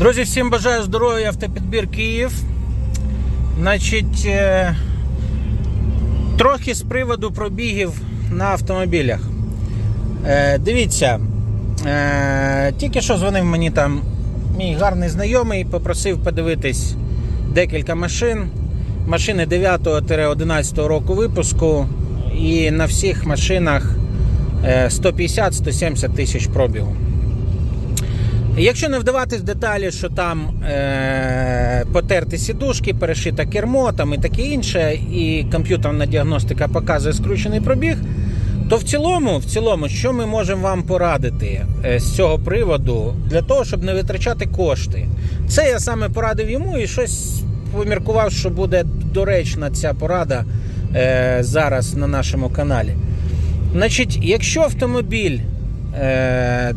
Друзі, всім бажаю здоров'я, автопідбір Київ. Значить, е, трохи з приводу пробігів на автомобілях. Е, Дивіться, е, тільки що дзвонив мені там мій гарний знайомий, попросив подивитись декілька машин. Машини 9-11 року випуску. І на всіх машинах е, 150-170 тисяч пробігу. Якщо не вдаватись в деталі, що там е, потерті сідушки, перешита кермо там і таке інше, і комп'ютерна діагностика показує скручений пробіг, то в цілому, в цілому, що ми можемо вам порадити е, з цього приводу для того, щоб не витрачати кошти? Це я саме порадив йому і щось поміркував, що буде доречна ця порада е, зараз на нашому каналі. Значить, якщо автомобіль. Е,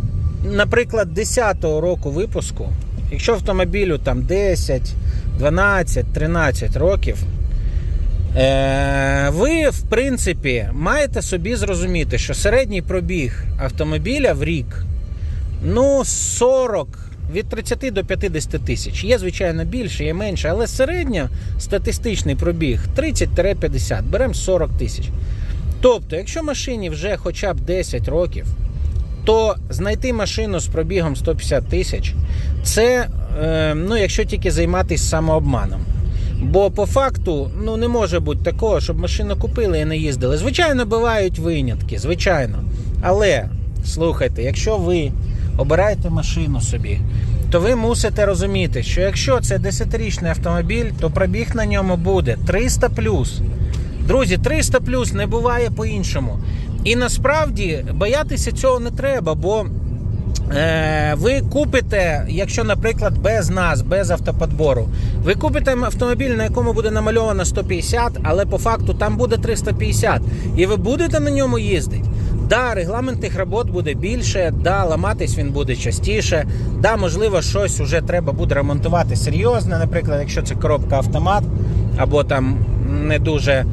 наприклад, 10-го року випуску, якщо автомобілю там 10, 12, 13 років, е, ви, в принципі, маєте собі зрозуміти, що середній пробіг автомобіля в рік ну 40. Від 30 до 50 тисяч. Є, звичайно, більше, є менше, але середньо статистичний пробіг 30-50, беремо 40 тисяч. Тобто, якщо машині вже хоча б 10 років, то знайти машину з пробігом 150 тисяч це, е, ну, якщо тільки займатися самообманом. Бо по факту ну, не може бути такого, щоб машину купили і не їздили. Звичайно, бувають винятки, звичайно. Але слухайте, якщо ви обираєте машину собі, то ви мусите розуміти, що якщо це 10-річний автомобіль, то пробіг на ньому буде 300 Друзі, 300 плюс не буває по-іншому. І насправді боятися цього не треба, бо е, ви купите, якщо, наприклад, без нас, без автоподбору, ви купите автомобіль, на якому буде намальовано 150, але по факту там буде 350. І ви будете на ньому їздити. Да, регламентних робот буде більше, да, ламатись він буде частіше. Да, можливо, щось вже треба буде ремонтувати серйозне, наприклад, якщо це коробка автомат або там не дуже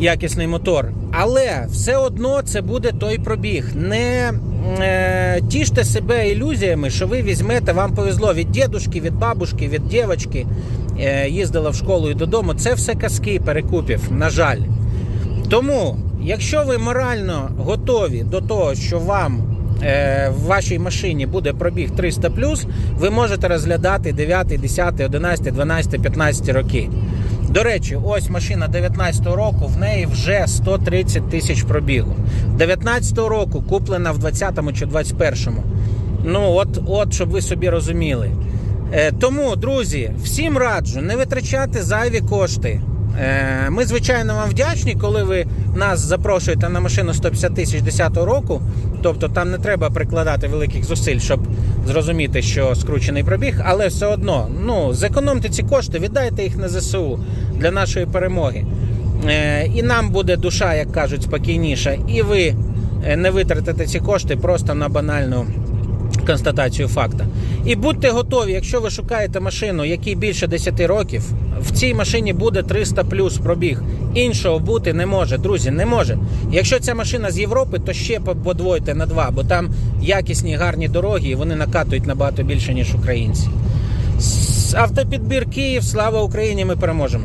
якісний мотор. Але все одно це буде той пробіг. Не е, тіште себе ілюзіями, що ви візьмете, вам повезло від дідушки, від бабушки, від дівчинки, е, їздила в школу і додому. Це все казки перекупів, на жаль. Тому, якщо ви морально готові до того, що вам е, в вашій машині буде пробіг 300 ви можете розглядати 9, 10, 11, 12, 15 роки. До речі, ось машина 19-го року, в неї вже 130 тисяч пробігу. 19-го року куплена в 20-му чи 21-му. Ну, от, от, щоб ви собі розуміли. Е, тому, друзі, всім раджу не витрачати зайві кошти. Е, Ми, звичайно, вам вдячні, коли ви нас запрошуєте на машину 150 тисяч 10-го року. Тобто там не треба прикладати великих зусиль, щоб зрозуміти, що скручений пробіг, але все одно ну, зекономте ці кошти, віддайте їх на ЗСУ для нашої перемоги. Е, І нам буде душа, як кажуть, спокійніша, і ви е, не витратите ці кошти просто на банальну констатацію факта. І будьте готові, якщо ви шукаєте машину, якій більше 10 років, в цій машині буде 300 плюс пробіг. Іншого бути не може, друзі, не може. Якщо ця машина з Європи, то ще подвоїте на два, бо там якісні гарні дороги, і вони накатують набагато більше, ніж українці. Автопідбір Київ, слава Україні! Ми переможемо.